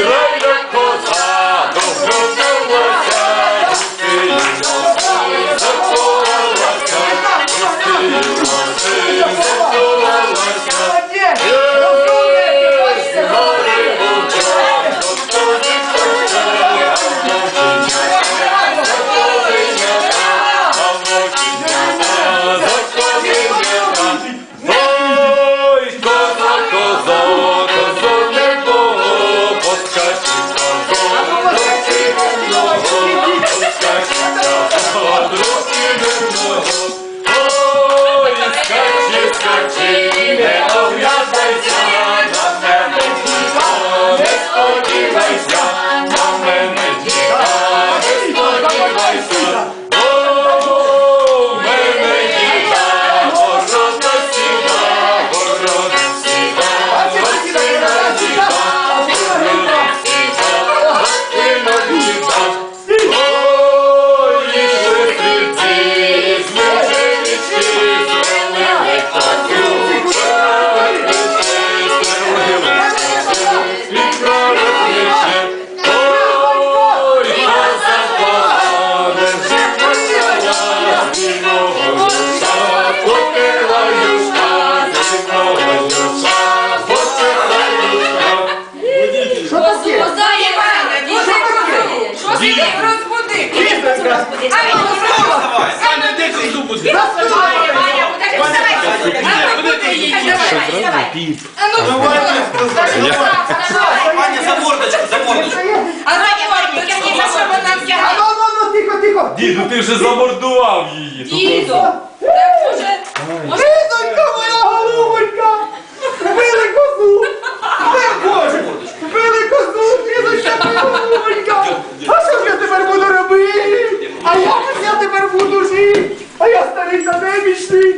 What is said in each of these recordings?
Мудрость! watching. А ну, Ваня, за мордочку, за мордочку. а за що вона А втягала? ну, ну, ну, тихо, тихо. Діду, ти вже замордував її. Діду, так уже, може, Донька моя голубонька! Вбили козу! Боже! Вбили козу, дідуся моя голубонька! А що ж я тепер буду робити? А як ж я тепер буду жити? А я старий та немічний!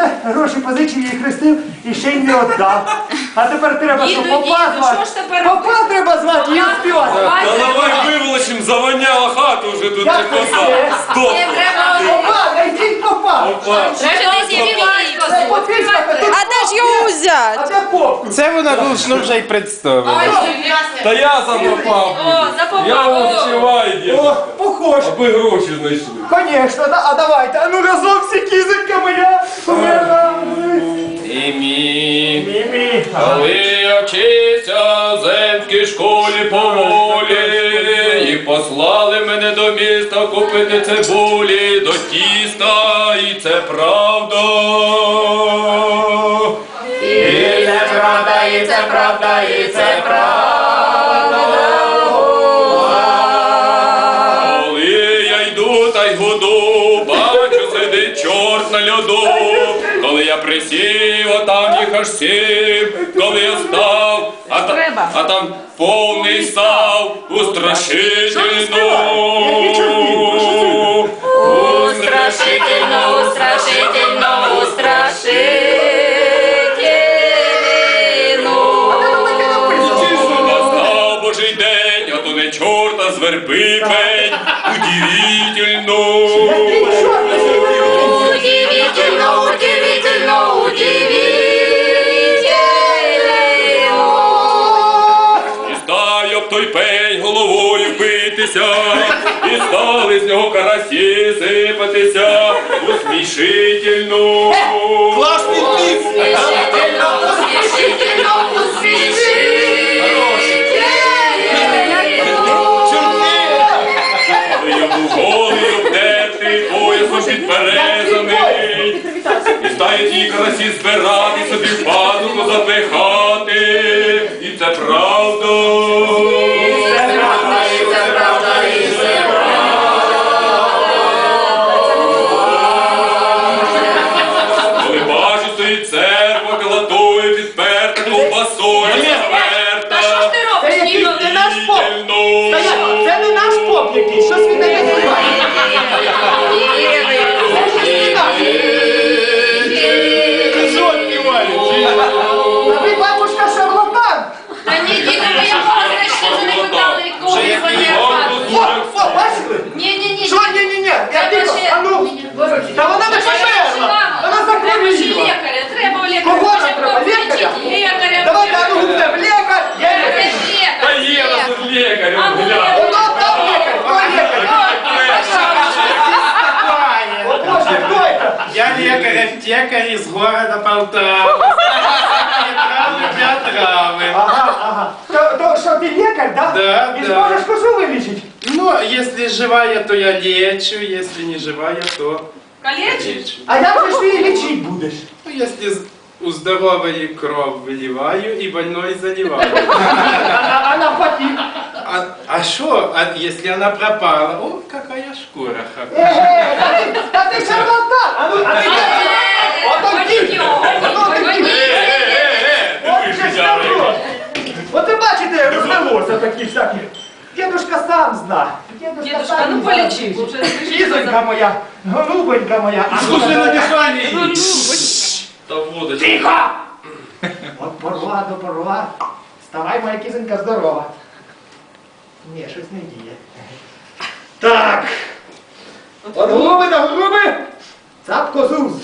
Це гроші позичив їй хрестив і ще й не віддав. А тепер треба що Діду, попа діду, звати. що ж тепер Попа робити? треба звати і співати. Та давай виволочим, завоняла хату вже тут не коса. Стоп! не треба Попа, найдіть попа! Опа. Треба співати. Це потиска, тут. А де ж його взяти? А де попку? Це вона должно вже й представити. Ой, Та я запопав. О. Я О. вовчивай, О, діду. похож. Аби гроші знайшли. Конечно, да, а давайте, а ну разом всі кізонька моя. Імі. Мімі. Коли я вчився в земській школі поволі, і послали мене до міста купити цибулі до тіста, і це правда. Чорт на льоду. Коли я присів, а там їх аж сім. Коли я став, а, та, а там повний став устрашительно. Устрашительно, устрашительно, устрашительно. Настав божий день, а то не чорт, а пень. Удивительно, битися, і стали з нього карасі сипатися усмішительно. Класний пів. Усмішительно, усмішительно, усмішительно. Я був голий обдертий, поясом підперезаний. І стають її карасі збирати, собі в пазуху запихати. І це правда. аптекарь из города Полтава. Травы для травы. Ага, ага. То, то що ти лікар, да? Да, І да. зможеш козу вилічити? Ну, если живая, то я лечу, если не живая, то Калечить? лечу. А як же ж ти її лічити будеш? Ну, если з- у здоровой кровь выливаю и больной заливаю. А, а навпаки. А, а что, а если она пропала? О, Е, та ти- Та ти шарлатан! А ну, а ти! От ви бачите, розвелося такі всякі. дедушка сам зна. Дедушка, ну полечи, бо Кізонька моя, голубонька моя. а ну, дыхание. Та водочка. Тихо! От порва до порва. Вставай, моя кізонька здорова. Ні, щось не діє. Так. От голуби до голуби. Цап козу в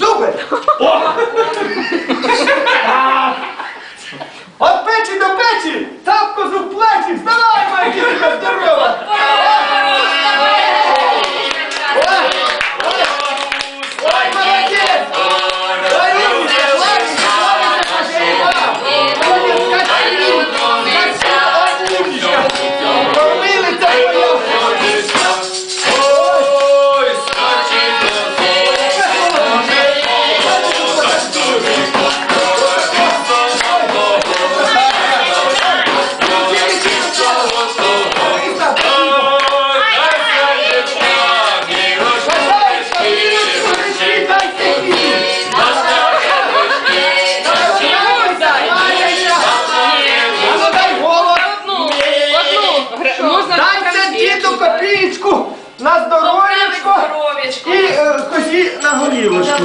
на здоров'ячко здоров'ячко. і е, козі на горілочку.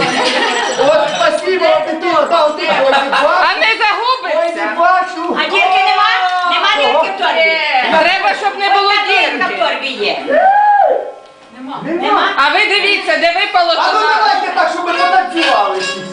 От спасибо, Петро, дав ти бачу. А не загубиться. бачу. А дірки нема? Нема дірки в торбі? Треба, щоб не було Дірка в торбі є. Нема. А ви дивіться, де випало, А ну давайте так, щоб ми потанцювали. всі.